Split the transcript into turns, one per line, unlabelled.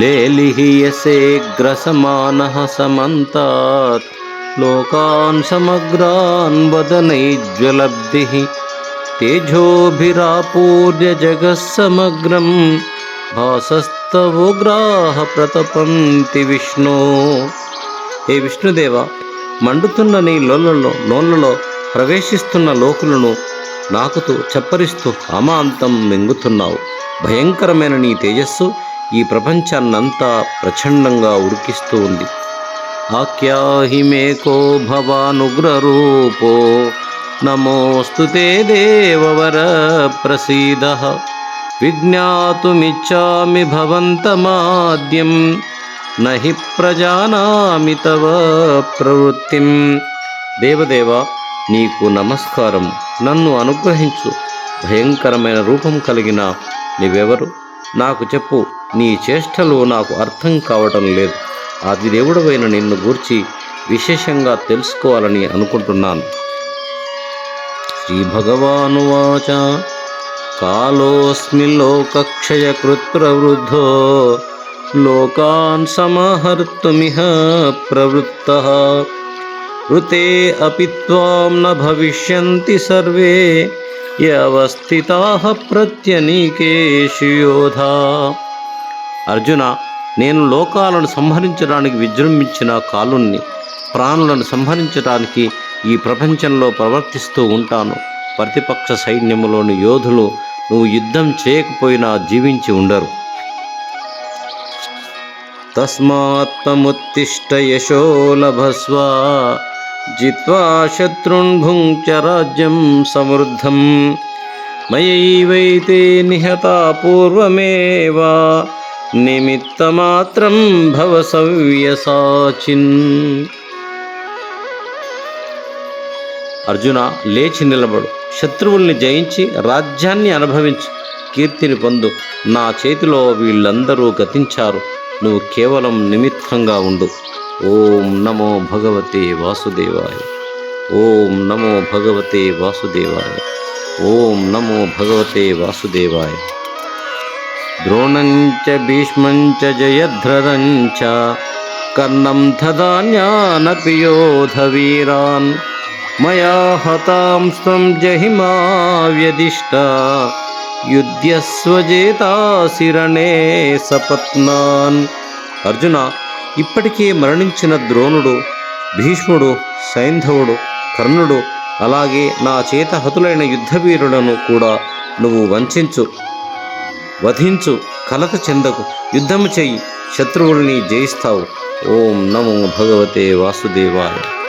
लेलिह्यसेऽग्रसमानः समन्तात् लोकान् समग्रान् वदनैज्वलब्धिः तेजोभिरापूर्य जगः समग्रं భాసస్తవోగ్రాహ ప్రతపంతి విష్ణు ఏ విష్ణుదేవ మండుతున్న నీ లోలలో నోళ్ళలో ప్రవేశిస్తున్న లోకులను నాకుతూ చప్పరిస్తూ అమాంతం మింగుతున్నావు భయంకరమైన నీ తేజస్సు ఈ ప్రపంచాన్నంతా ప్రచండంగా ఉరికిస్తూ ఉంది. ఆఖ్యాహిమేకో భవానుగ్రరూపో నమోస్తు దేవవర ప్రసీద. విజ్ఞాతుమిచ్చామి భవంతమాద్యం నహి ప్రజానామి తవ ప్రవృత్తిం. దేవదేవ నీకు నమస్కారం నన్ను అనుగ్రహించు. భయంకరమైన రూపం కలిగిన నీవెవరు? నాకు చెప్పు నీ చేష్టలు నాకు అర్థం కావటం లేదు. ఆది దేవుడవైన నిన్ను గూర్చి విశేషంగా తెలుసుకోవాలని అనుకుంటున్నాను. శ్రీ భగవానువాచ కాలోస్మి లోకక్షయకృత్ ప్రవృద్ధో లోకాన్ సమహర్తుమిహ ప్రవృత్త. ఋతే అపి త్వాం న భవిష్యంతి సర్వే యవస్థితా ప్రత్యనీకేషుయోధా అర్జున నేను లోకాలను సంహరించడానికి విజృంభించిన కాలుణ్ణి ప్రాణులను సంహరించడానికి ఈ ప్రపంచంలో ప్రవర్తిస్తూ ఉంటాను. ప్రతిపక్ష సైన్యములోని యోధులు నువ్వు యుద్ధం చేయకపోయినా జీవించి ఉండరు. తస్మాత్మముత్తిష్ట యశో లభస్వ జిత్వా శత్రుణ్భుంక్చ రాజ్యం సమృద్ధం మయైవైతే నిహత పూర్వమేవా నిమిత్తమాత్రం భవ సవ్యసాచిన్ అర్జున లేచి నిలబడు. శత్రువుల్ని జయించి రాజ్యాన్ని అనుభవించు. కీర్తిని పొందు. నా చేతిలో వీళ్ళందరూ గతించారు. నువ్వు కేవలం నిమిత్తంగా ఉండు. ఓం నమో భగవతే వాసుదేవాయ ఓం నమో భగవతే వాసుదేవాయ ఓం నమో భగవతే వాసుదేవాయ ద్రోణంచ భీష్మంచ జయధ్రదంచ కర్ణం దదాన్యానపి యోధవీరాన్ మయా హతాంస్త్వం జహిమా వ్యదిష్ట యుధ్యస్వజేతాశిరణే సపత్నాన్ అర్జున ఇప్పటికే మరణించిన ద్రోణుడు భీష్ముడు సైంధవుడు కర్ణుడు అలాగే నా చేత హతులైన యుద్ధవీరులను కూడా నువ్వు వంచించు వధించు కలత చెందకు యుద్ధము చెయ్యి శత్రువుల్ని జయిస్తావు. ఓం నమో భగవతే వాసుదేవాయ.